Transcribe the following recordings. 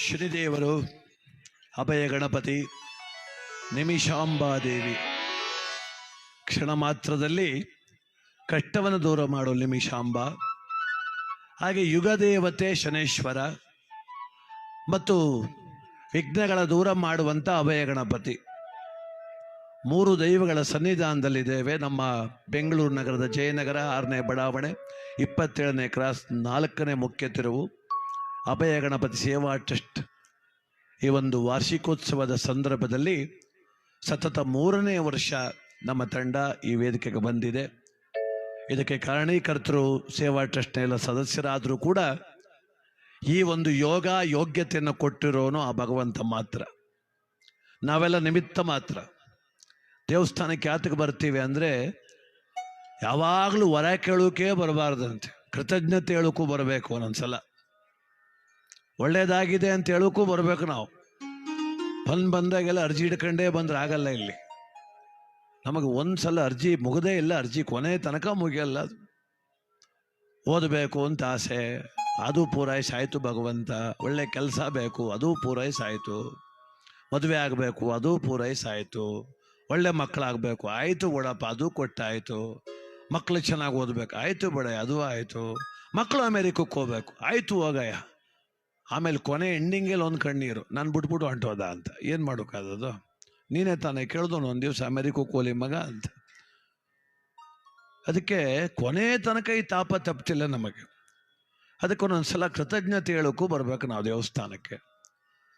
ಶ್ರೀದೇವರು ಅಭಯ ಗಣಪತಿ ನಿಮಿಷಾಂಬಾದೇವಿ. ಕ್ಷಣ ಮಾತ್ರದಲ್ಲಿ ಕಷ್ಟವನ್ನು ದೂರ ಮಾಡೋ ನಿಮಿಷಾಂಬ. ಹಾಗೆ ಯುಗದೇವತೆ ಶನೇಶ್ವರ ಮತ್ತು ವಿಘ್ನಗಳ ದೂರ ಮಾಡುವಂಥ ಅಭಯ ಗಣಪತಿ. ಮೂರು ದೈವಗಳ ಸನ್ನಿಧಾನದಲ್ಲಿದ್ದೇವೆ. ನಮ್ಮ ಬೆಂಗಳೂರು ನಗರದ ಜಯನಗರ ಆರನೇ ಬಡಾವಣೆ, ಇಪ್ಪತ್ತೇಳನೇ ಕ್ರಾಸ್, ನಾಲ್ಕನೇ ಮುಖ್ಯ ತಿರುವು. ಅಭಯ ಗಣಪತಿ ಸೇವಾ ಟ್ರಸ್ಟ್ ಈ ಒಂದು ವಾರ್ಷಿಕೋತ್ಸವದ ಸಂದರ್ಭದಲ್ಲಿ ಸತತ ಮೂರನೇ ವರ್ಷ ನಮ್ಮ ತಂಡ ಈ ವೇದಿಕೆಗೆ ಬಂದಿದೆ. ಇದಕ್ಕೆ ಕಾರಣೀಕರ್ತರು, ಸೇವಾ ಟ್ರಸ್ಟ್ನ ಎಲ್ಲ ಸದಸ್ಯರಾದರೂ ಕೂಡ ಈ ಒಂದು ಯೋಗ ಯೋಗ್ಯತೆಯನ್ನು ಕೊಟ್ಟಿರೋನು ಆ ಭಗವಂತ ಮಾತ್ರ. ನಾವೆಲ್ಲ ನಿಮಿತ್ತ ಮಾತ್ರ. ದೇವಸ್ಥಾನಕ್ಕೆ ಯಾತಕ್ಕೆ ಬರ್ತೀವಿ ಅಂದರೆ ಯಾವಾಗಲೂ ವರ ಕೇಳೋಕೆ ಬರಬಾರ್ದಂತೆ. ಕೃತಜ್ಞತೆ ಹೇಳೋಕ್ಕೂ ಬರಬೇಕು ಒಂದೊಂದ್ಸಲ. ಒಳ್ಳೆಯದಾಗಿದೆ ಅಂತ ಹೇಳೋಕ್ಕೂ ಬರಬೇಕು ನಾವು. ಬಂದು ಬಂದಾಗೆಲ್ಲ ಅರ್ಜಿ ಹಿಡ್ಕೊಂಡೇ ಬಂದ್ರೆ ಆಗಲ್ಲ ಇಲ್ಲಿ. ನಮಗೆ ಒಂದು ಸಲ ಅರ್ಜಿ, ಮುಗದೇ ಇಲ್ಲ ಅರ್ಜಿ, ಕೊನೆ ತನಕ ಮುಗಿಯಲ್ಲ ಅದು. ಓದಬೇಕು ಅಂತ ಆಸೆ, ಅದು ಪೂರೈಸಾಯಿತು ಭಗವಂತ, ಒಳ್ಳೆ ಕೆಲಸ ಬೇಕು, ಅದು ಪೂರೈಸಾಯಿತು ಮದುವೆ ಆಗಬೇಕು, ಅದು ಪೂರೈಸಾಯಿತು ಒಳ್ಳೆ ಮಕ್ಕಳಾಗಬೇಕು, ಆಯಿತು ಬಿಡಪ್ಪ, ಅದು ಕೊಟ್ಟಾಯಿತು. ಮಕ್ಕಳು ಚೆನ್ನಾಗಿ ಓದಬೇಕು, ಆಯಿತು ಬಿಡ, ಅದು ಆಯಿತು. ಮಕ್ಕಳು ಅಮೇರಿಕಕ್ಕೆ ಹೋಗ್ಬೇಕು, ಆಯಿತು ಹೋಗಯ್ಯ. ಆಮೇಲೆ ಕೊನೆ ಎಂಡಿಂಗಲ್ಲಿ ಒಂದು ಕಣ್ಣೀರು, ನಾನು ಬಿಟ್ಬಿಟ್ಟು ಹೊಂಟೋದ ಅಂತ. ಏನು ಮಾಡೋಕ್ಕಾದದು ನೀನೇ ತಾನೇ ಕೇಳ್ದೋನು ಒಂದು ದಿವಸ ಅಮೆರಿಕಕ್ಕೆ ಕೋಲಿ ಮಗ ಅಂತ. ಅದಕ್ಕೆ ಕೊನೆ ತನಕ ಈ ತಾಪ ತಪ್ತಿಲ್ಲ ನಮಗೆ. ಅದಕ್ಕೆ ಒಂದೊಂದು ಸಲ ಕೃತಜ್ಞತೆ ಹೇಳೋಕ್ಕೂ ಬರ್ಬೇಕು ನಾವು ದೇವಸ್ಥಾನಕ್ಕೆ.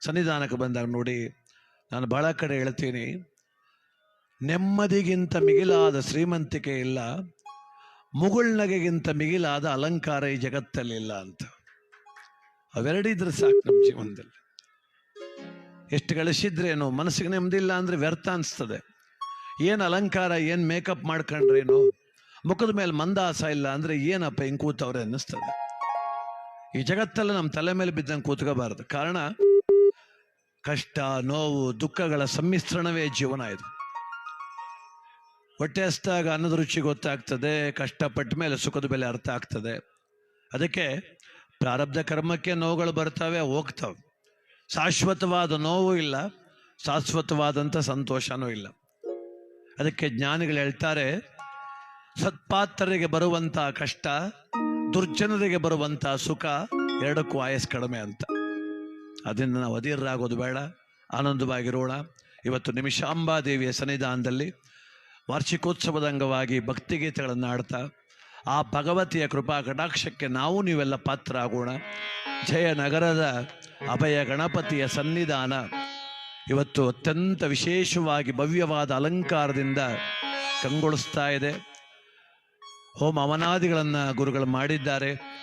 ಸನ್ನಿಧಾನಕ್ಕೆ ಬಂದಾಗ ನೋಡಿ, ನಾನು ಭಾಳ ಕಡೆ ಹೇಳ್ತೀನಿ, ನೆಮ್ಮದಿಗಿಂತ ಮಿಗಿಲಾದ ಶ್ರೀಮಂತಿಕೆ ಇಲ್ಲ ಮುಗುಳ್ನಗೆಗಿಂತ ಮಿಗಿಲಾದ ಅಲಂಕಾರ ಈ ಜಗತ್ತಲ್ಲಿ ಇಲ್ಲ ಅಂತ. ಅವೆರಡಿದ್ರೆ ಸಾಕು ನಮ್ಮ ಜೀವನದಲ್ಲಿ. ಎಷ್ಟು ಗಳಿಸಿದ್ರೇನು? ಮನಸ್ಸಿಗೆ ನೆಮ್ಮದಿಲ್ಲ ಅಂದರೆ ವ್ಯರ್ಥ ಅನಿಸ್ತದೆ. ಏನು ಅಲಂಕಾರ, ಏನು ಮೇಕಪ್ ಮಾಡ್ಕೊಂಡ್ರೇನು? ಮುಖದ ಮೇಲೆ ಮಂದಾಸ ಇಲ್ಲ ಅಂದರೆ ಏನಪ್ಪ ಹಿಂಗೆ ಕೂತವ್ರೆ ಅನ್ನಿಸ್ತದೆ. ಈ ಜಗತ್ತಲ್ಲ ನಮ್ಮ ತಲೆ ಮೇಲೆ ಬಿದ್ದಂಗೆ ಕೂತ್ಕೋಬಾರ್ದು. ಕಾರಣ, ಕಷ್ಟ, ನೋವು, ದುಃಖಗಳ ಸಮ್ಮಿಶ್ರಣವೇ ಜೀವನ ಇದು. ಹೊಟ್ಟೆ ಹಸ್ದಾಗ ಅನ್ನದ ರುಚಿ ಗೊತ್ತಾಗ್ತದೆ, ಕಷ್ಟಪಟ್ಟ ಮೇಲೆ ಸುಖದ ಬೆಲೆ ಅರ್ಥ ಆಗ್ತದೆ. ಅದಕ್ಕೆ ಪ್ರಾರಬ್ಧ ಕರ್ಮಕ್ಕೆ ನೋವುಗಳು ಬರ್ತವೆ, ಹೋಗ್ತವೆ. ಶಾಶ್ವತವಾದ ನೋವು ಇಲ್ಲ ಶಾಶ್ವತವಾದಂಥ ಸಂತೋಷನೂ ಇಲ್ಲ. ಅದಕ್ಕೆ ಜ್ಞಾನಿಗಳು ಹೇಳ್ತಾರೆ, ಸತ್ಪಾತ್ರರಿಗೆ ಬರುವಂಥ ಕಷ್ಟ, ದುರ್ಜನರಿಗೆ ಬರುವಂಥ ಸುಖ ಎರಡಕ್ಕೂ ಆಯಸ್ ಕಡಿಮೆ ಅಂತ. ಅದರಿಂದ ನಾವು ಅಧೀರರಾಗೋದು ಬೇಡ, ಆನಂದವಾಗಿರೋಣ. ಇವತ್ತು ನಿಮಿಷಾಂಬಾದೇವಿಯ ಸನ್ನಿಧಾನದಲ್ಲಿ ವಾರ್ಷಿಕೋತ್ಸವದ ಅಂಗವಾಗಿ ಭಕ್ತಿಗೀತೆಗಳನ್ನು ಆಡ್ತಾ ಆ ಭಗವತಿಯ ಕೃಪಾ ಕಟಾಕ್ಷಕ್ಕೆ ನಾವು ನೀವೆಲ್ಲ ಪಾತ್ರ ಆಗೋಣ ಜಯನಗರದ ಅಭಯ ಗಣಪತಿಯ ಸನ್ನಿಧಾನ ಇವತ್ತು ಅತ್ಯಂತ ವಿಶೇಷವಾಗಿ ಭವ್ಯವಾದ ಅಲಂಕಾರದಿಂದ ಕಂಗೊಳಿಸ್ತಾ ಇದೆ. ಹೋಮ ಅವನಾದಿಗಳನ್ನು ಗುರುಗಳು ಮಾಡಿದ್ದಾರೆ.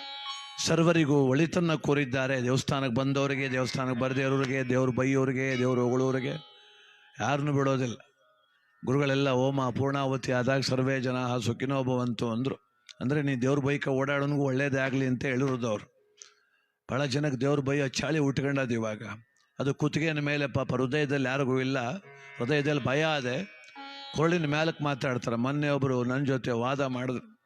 ಸರ್ವರಿಗೂ ಒಳಿತನ್ನು ಕೋರಿದ್ದಾರೆ. ದೇವಸ್ಥಾನಕ್ಕೆ ಬಂದವರಿಗೆ, ದೇವಸ್ಥಾನಕ್ಕೆ ಬರದೇವ್ರಿಗೆ ದೇವ್ರು ಬೈಯೋರಿಗೆ, ದೇವರು ಹೊಗಳೋರಿಗೆ ಯಾರನ್ನು ಬಿಡೋದಿಲ್ಲ. ಗುರುಗಳೆಲ್ಲ ಹೋಮ ಪೂರ್ಣಾವತಿ ಆದಾಗ ಸರ್ವೇ ಜನ ಸುಖಿನೋ ಭವಂತು ಅಂದರು. ಅಂದರೆ ನೀ ದೇವ್ರ ಬೈಕ ಓಡಾಡೋನಿಗೂ ಒಳ್ಳೇದೇ ಆಗಲಿ ಅಂತ ಹೇಳಿರೋದು ಅವ್ರು. ಭಾಳ ಜನಕ್ಕೆ ದೇವ್ರ ಬೈ ಚಾಳಿ ಉಟ್ಕೊಂಡದು ಇವಾಗ. ಅದು ಕುತ್ತಿಗೆನ ಮೇಲೆ ಪಾಪ ಹೃದಯದಲ್ಲಿ ಯಾರಿಗೂ ಇಲ್ಲ. ಹೃದಯದಲ್ಲಿ ಭಯ ಅದೆ. ಕೊರಳಿನ ಮೇಲಕ್ಕೆ ಮಾತಾಡ್ತಾರೆ. ಮೊನ್ನೆ ಒಬ್ಬರು ನನ್ನ ಜೊತೆ ವಾದ ಮಾಡಿದ್ರು.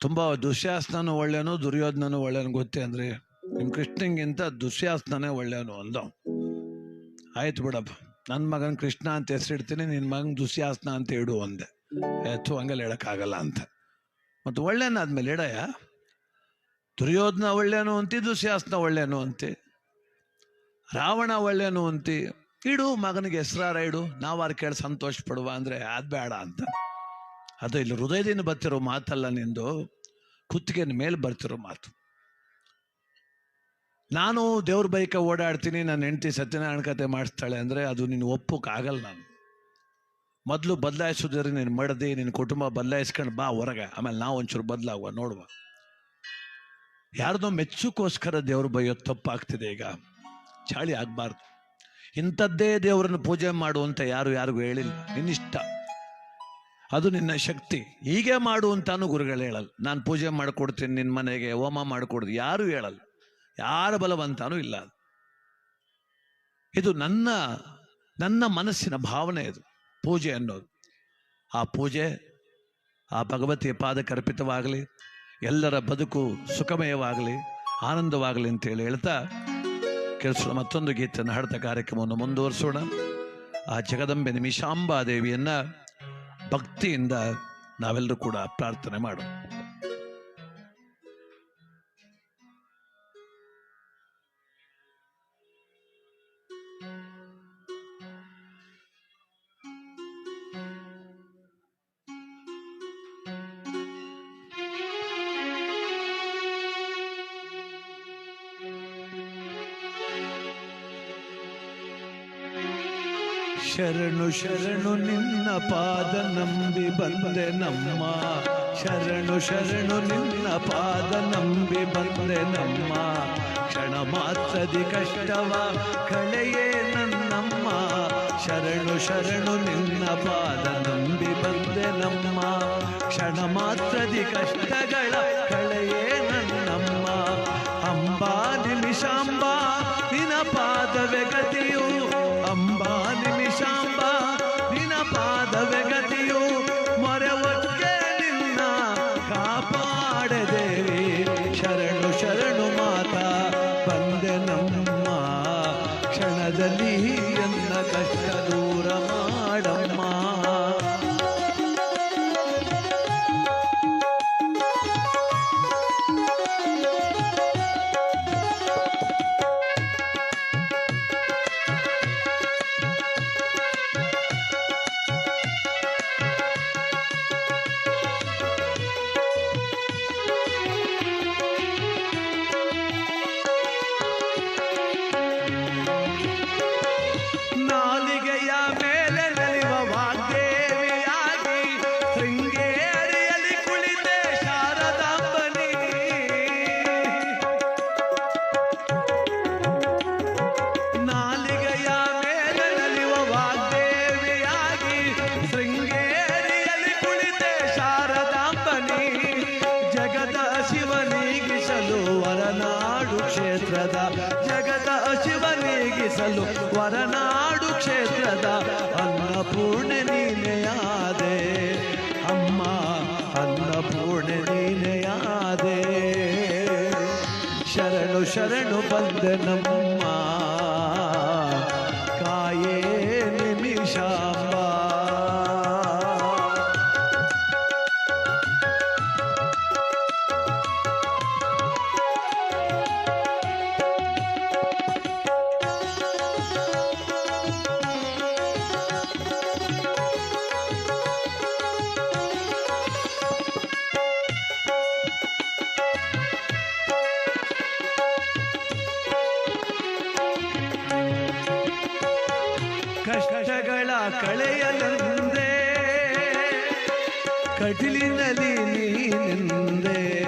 ತುಂಬ ದುಶ್ಯಾಸನೂ ಒಳ್ಳೆಯನು ದುರ್ಯೋಧನನು ಒಳ್ಳೆಯನು ಗೊತ್ತೇ ಅಂದ್ರೆ ನಿಮ್ಮ ಕೃಷ್ಣಂಗಿಂತ ದುಶ್ಯಾಸನೇ ಒಳ್ಳೇನು ಅಂದ ಆಯ್ತು ಬಿಡಪ್ಪ. ನನ್ನ ಮಗನ ಕೃಷ್ಣ ಅಂತ ಹೆಸರಿಡ್ತೀನಿ ನಿನ್ನ ಮಗನ ದುಶ್ಯಾಸನ ಅಂತ ಇಡು ಅಂದೆ. ಎತ್ತು ಹಂಗೆಲ್ಲ ಹೇಳೋಕ್ಕಾಗಲ್ಲ ಅಂತ. ಮತ್ತು ಒಳ್ಳೆಯನಾದ್ಮೇಲೆ ಎಡಯ, ದುರ್ಯೋಧನ ಒಳ್ಳೆಯನು ಅಂತಿ ದುಶ್ಯಾಸನ ಒಳ್ಳೆಯನು ಅಂತಿ, ರಾವಣ ಒಳ್ಳೆಯನು ಅಂತಿ, ಇಡು ಮಗನಿಗೆ ಹೆಸರಾರ ಇಡು, ನಾವಾರು ಕೇಳಿ ಸಂತೋಷ ಪಡುವ ಅಂದರೆ ಅದು ಬೇಡ ಅಂತ. ಅದು ಇಲ್ಲಿ ಹೃದಯದಿಂದ ಬರ್ತಿರೋ ಮಾತಲ್ಲ ನಿಂದು, ಕುತ್ತಿಗೆನ ಮೇಲೆ ಬರ್ತಿರೋ ಮಾತು. ನಾನು ದೇವ್ರ ಬೈಕ ಓಡಾಡ್ತೀನಿ, ನನ್ನ ಹೆಂಡತಿ ಸತ್ಯನಾರಾಯಣ ಕತೆ ಮಾಡಿಸ್ತಾಳೆ ಅಂದರೆ ಅದು ನೀನು ಒಪ್ಪೋಕ್ಕಾಗಲ್ಲ ನಾನು. ಮೊದಲು ಬದಲಾಯಿಸೋದ್ರೆ ನೀನು ಮಡದಿ ನಿನ್ನ ಕುಟುಂಬ ಬದಲಾಯಿಸ್ಕೊಂಡು ಬಾ ಹೊರಗೆ. ಆಮೇಲೆ ನಾವು ಒಂಚೂರು ಬದಲಾಗುವ, ನೋಡುವ. ಯಾರ್ದೋ ಮೆಚ್ಚುಕೋಸ್ಕರ ದೇವರು ಬೈಯೋದು ತಪ್ಪಾಗ್ತಿದೆ ಈಗ. ಚಾಳಿ ಆಗಬಾರ್ದು. ಇಂಥದ್ದೇ ದೇವರನ್ನು ಪೂಜೆ ಮಾಡುವಂತ ಯಾರು ಯಾರಿಗೂ ಹೇಳಿಲ್ಲ. ನಿನ್ನಿಷ್ಟ. ಅದು ನಿನ್ನ ಶಕ್ತಿ. ಹೀಗೆ ಮಾಡು ಅಂತಾನು ಗುರುಗಳು ಹೇಳಲ್ಲ. ನಾನು ಪೂಜೆ ಮಾಡಿಕೊಡ್ತೀನಿ ನಿನ್ನ ಮನೆಗೆ ಹೋಮ ಮಾಡಿಕೊಡ್ದು, ಯಾರು ಹೇಳಲ್ಲ. ಯಾರ ಬಲವಂತಾನೂ ಇಲ್ಲ. ಇದು ನನ್ನ ನನ್ನ ಮನಸ್ಸಿನ ಭಾವನೆ ಇದು. ಪೂಜೆ ಅನ್ನೋದು. ಆ ಪೂಜೆ, ಆ ಭಗವತಿಯ ಪಾದಕರ್ಪಿತವಾಗಲಿ ಎಲ್ಲರ ಬದುಕು ಸುಖಮಯವಾಗಲಿ, ಆನಂದವಾಗಲಿ ಅಂತೇಳಿ ಹೇಳ್ತಾ ಕೆಲಸ ಮತ್ತೊಂದು ಗೀತೆಯನ್ನು ಹಾಡ್ತಾ ಕಾರ್ಯಕ್ರಮವನ್ನು ಮುಂದುವರಿಸೋಣ. ಆ ಜಗದಂಬೆ ನಿಮಿಷಾಂಬಾ ದೇವಿಯನ್ನ ಭಕ್ತಿಯಿಂದ ನಾವೆಲ್ಲರೂ ಕೂಡ ಪ್ರಾರ್ಥನೆ ಮಾಡೋಣ. ಶರಣು ಶರಣು, ನಿನ್ನ ಪಾದ ನಂಬಿ ಬಂದೆ ನಮ್ಮ. ಶರಣು ಶರಣು, ನಿನ್ನ ಪಾದ ನಂಬಿ ಬಂದೆ ನಮ್ಮ. ಕ್ಷಣ ಮಾತ್ರದಿ ಕಷ್ಟವ, ಕಳೆಯೇ ನನ್ನಮ್ಮ. ಶರಣು ಶರಣು, ನಿನ್ನ ಪಾದ ನಂಬಿ ಬಂದೆ ನಮ್ಮ. ಕ್ಷಣ ಮಾತ್ರದಿ ಕಷ್ಟಗಳ ಅನ್ನಪೂರ್ಣೆ ನೀನೆಯಾದೆ ಅಮ್ಮ ಅನ್ನಪೂರ್ಣೆ ನೀನೆಯಾದೆ ಶರಣು ಶರಣು ಬಂದೆ ಕಟಿಲಿನಲ್ಲಿ ನೀನೆಂದೇ.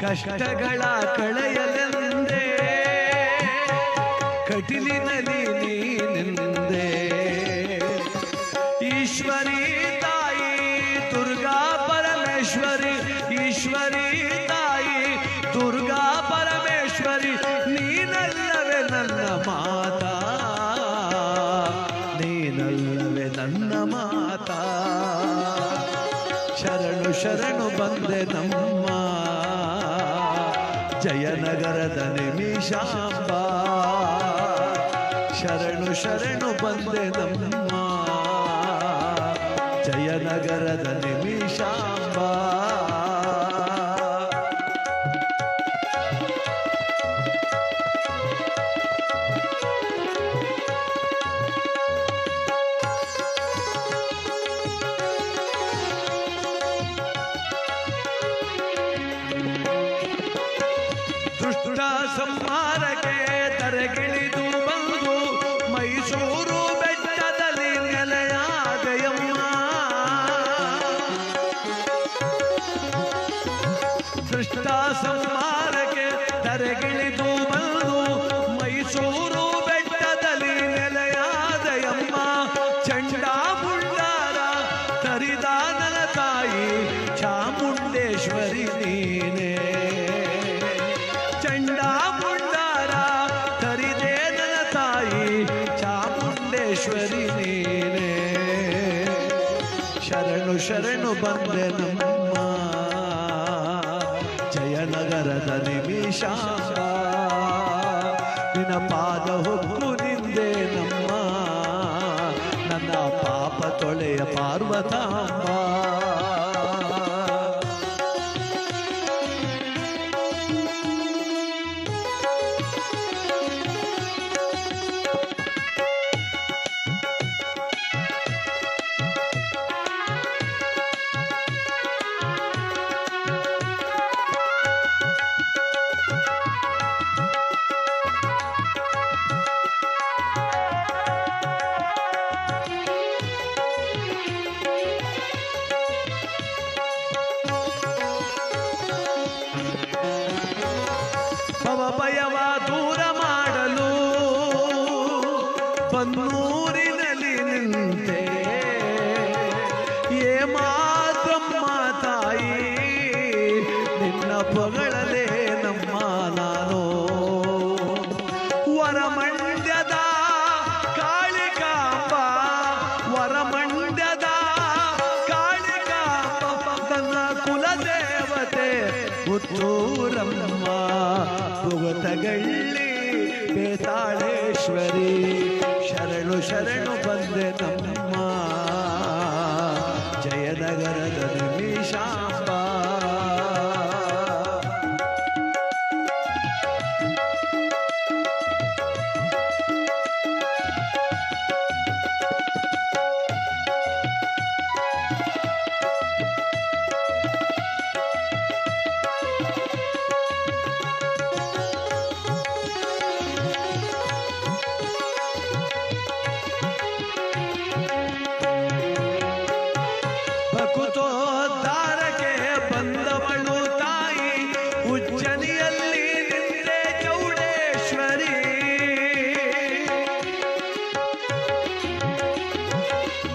ಕಷ್ಟಗಳ ಕಳೆಯಲೆಂದೇ. ಕಟಿಲಿನಲ್ಲಿ ನಿಮಿಷಾಂಬ ಶರಣು ಶರಣು ಬಂದೆ ನಮ್ಮ. ಜಯನಗರದ ನಿಮಿಷಾಂಬ सम्मारके तरगिणि ಶರಣು ಬಂದೆ ನಮ್ಮ ಜಯನಗರದ ನಿಮಿಷ. ನಿನ್ನ ಪಾದ ಹೊಕ್ಕು ನಿಂದೆ ನಮ್ಮ ನನ್ನ ಪಾಪ ತೊಳೆಯ ಪಾರ್ವತಾಂಬ ಭಯವ ದೂರ ಮಾಡಲು ಬನ್ನೂರಿನಲ್ಲಿ ಪುತ್ತೂರಮ್ಮ ಭುಗತಗಳ್ಳಿ ಬೇತಾಳೇಶ್ವರಿ ಶರಣು ಶರಣು ಬಂದೆ ತಮ್ಮ. ಜಯನಗರದ ನಿಮಿಷಾಂಬ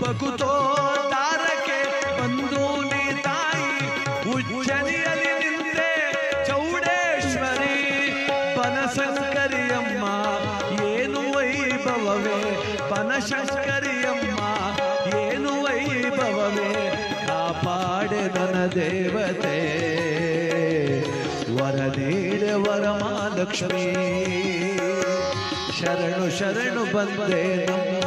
ಭಕುತೋದ್ಧಾರಕ್ಕೆ ಬಂದು ನೀ ತಾಯಿ ಉಜ್ಜನಿಯಲ್ಲಿ ನಿಂತೆ ಚೌಡೇಶ್ವರಿ, ಬನಶಂಕರಿಯಮ್ಮ, ಏನು ವೈಭವವೇ? ಬನಶಂಕರಿಯಮ್ಮ, ಏನು ವೈಭವವೇ? ಕಾಪಾಡೆ ನನ್ನ ದೇವತೆ, ವರ ನೀಡೆ ವರಮಹಾಲಕ್ಷ್ಮಿ ಶರಣು ಶರಣು ಬಂದೆ ನಮ್ಮ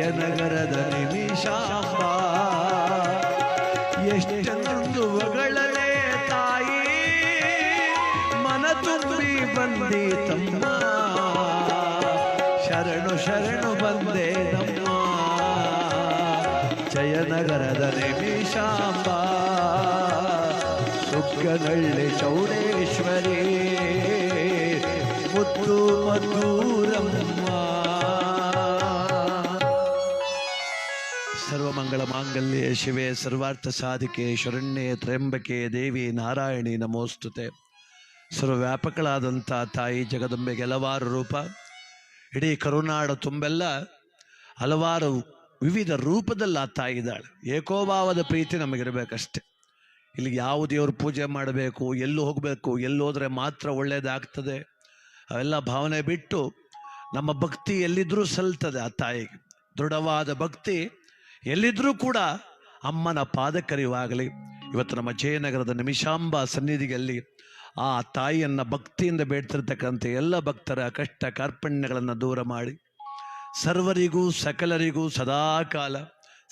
ಜಯನಗರದ ನಿಮಿಷಾಂಬ ಎಷ್ಟೆಂದು ಹೊಗಳಲೇ ತಾಯಿ, ಮನ ತುಂಬಿ ಬಂದಿ ತಮ್ಮ. ಶರಣು ಶರಣು ಬಂದೆ ನಮ್ಮ ಜಯನಗರದ ನಿಮಿಷಾಂಬ ಸುಕ್ಕನಳ್ಳಿ ಚೌಡೇಶ್ವರಿ ಮುತ್ತು ಮಧೂರಮ್ಮ ಸರ್ವಮಂಗಳ ಮಾಂಗಲ್ಯೆ ಶಿವೆ, ಸರ್ವಾರ್ಥ ಸಾಧಿಕೆ, ಶರಣ್ಯೆ, ತ್ರ್ಯಂಬಕೆ, ದೇವಿ, ನಾರಾಯಣಿ, ನಮೋಸ್ತುತೆ. ಸರ್ವವ್ಯಾಪಕಳಾದಂಥ ತಾಯಿ ಜಗದಂಬೆಗೆ ಹಲವಾರು ರೂಪ. ಇಡೀ ಕರುನಾಡ ತುಂಬೆಲ್ಲ ಹಲವಾರು ವಿವಿಧ ರೂಪದಲ್ಲಿ ಆ ತಾಯಿ ಇದ್ದಾಳೆ. ಏಕೋಭಾವದ ಪ್ರೀತಿ ನಮಗಿರಬೇಕಷ್ಟೆ. ಇಲ್ಲಿ ಯಾವ ದೇವ್ರ ಪೂಜೆ ಮಾಡಬೇಕು, ಎಲ್ಲೂ ಹೋಗಬೇಕು ಎಲ್ಲೋದ್ರೆ ಮಾತ್ರ ಒಳ್ಳೆಯದಾಗ್ತದೆ ಅವೆಲ್ಲ ಭಾವನೆ ಬಿಟ್ಟು ನಮ್ಮ ಭಕ್ತಿ ಎಲ್ಲಿದ್ರೂ ಸಲ್ತದೆ ಆ ತಾಯಿಗೆ. ದೃಢವಾದ ಭಕ್ತಿ ಎಲ್ಲಿದ್ರೂ ಕೂಡ ಅಮ್ಮನ ಪಾದಕರಿವಾಗಲಿ, ಇವತ್ತು ನಮ್ಮ ಜಯನಗರದ ನಿಮಿಷಾಂಬ ಸನ್ನಿಧಿಯಲ್ಲಿ ಆ ತಾಯಿಯನ್ನು ಭಕ್ತಿಯಿಂದ ಬೇಡ್ತಿರ್ತಕ್ಕಂಥ ಎಲ್ಲ ಭಕ್ತರ ಕಷ್ಟ ಕಾರ್ಪಣ್ಯಗಳನ್ನು ದೂರ ಮಾಡಿ, ಸರ್ವರಿಗೂ ಸಕಲರಿಗೂ ಸದಾಕಾಲ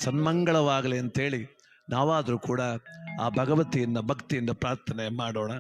ಸನ್ಮಂಗಳವಾಗಲಿ ಅಂತೇಳಿ ನಾವಾದರೂ ಕೂಡ ಆ ಭಗವತಿಯನ್ನು ಭಕ್ತಿಯಿಂದ ಪ್ರಾರ್ಥನೆ ಮಾಡೋಣ.